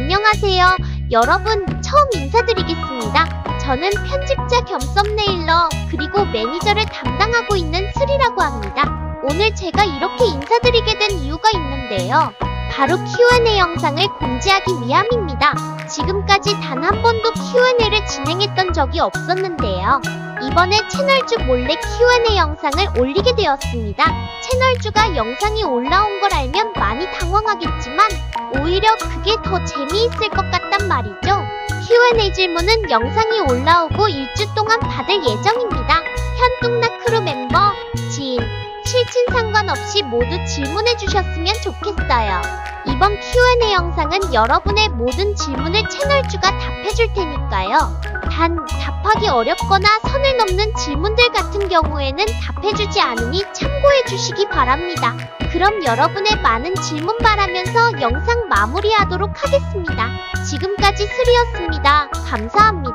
안녕하세요. 여러분, 처음 인사드리겠습니다. 저는 편집자 겸 썸네일러, 그리고 매니저를 담당하고 있는 스리라고 합니다. 오늘 제가 이렇게 인사드리게 된 이유가 있는데요. 바로 Q&A 영상을 공지하기 위함입니다. 지금까지 단 한 번도 Q&A를 진행했던 적이 없었는데요. 이번에 채널주 몰래 Q&A 영상을 올리게 되었습니다. 채널주가 영상이 올라온 걸 알면 많이 당황하겠지만 오히려 그게 더 재미있을 것 같단 말이죠. Q&A 질문은 영상이 올라오고 일주 동안 받을 예정입니다. 현뚱나 크루 멤버, 지인, 실친 상관없이 모두 질문해 주셨으면 좋겠어요. 이번 Q&A 영상은 여러분의 모든 질문을 채널주가 답해 줄 테니까요. 단, 답하기 어렵거나 선을 넘는 질문들 같은 경우에는 답해 주지 않으니 참고해 주시기 바랍니다. 그럼 여러분의 많은 질문 바라면서 영상 마무리하도록 하겠습니다. 지금까지 스리였습니다. 감사합니다.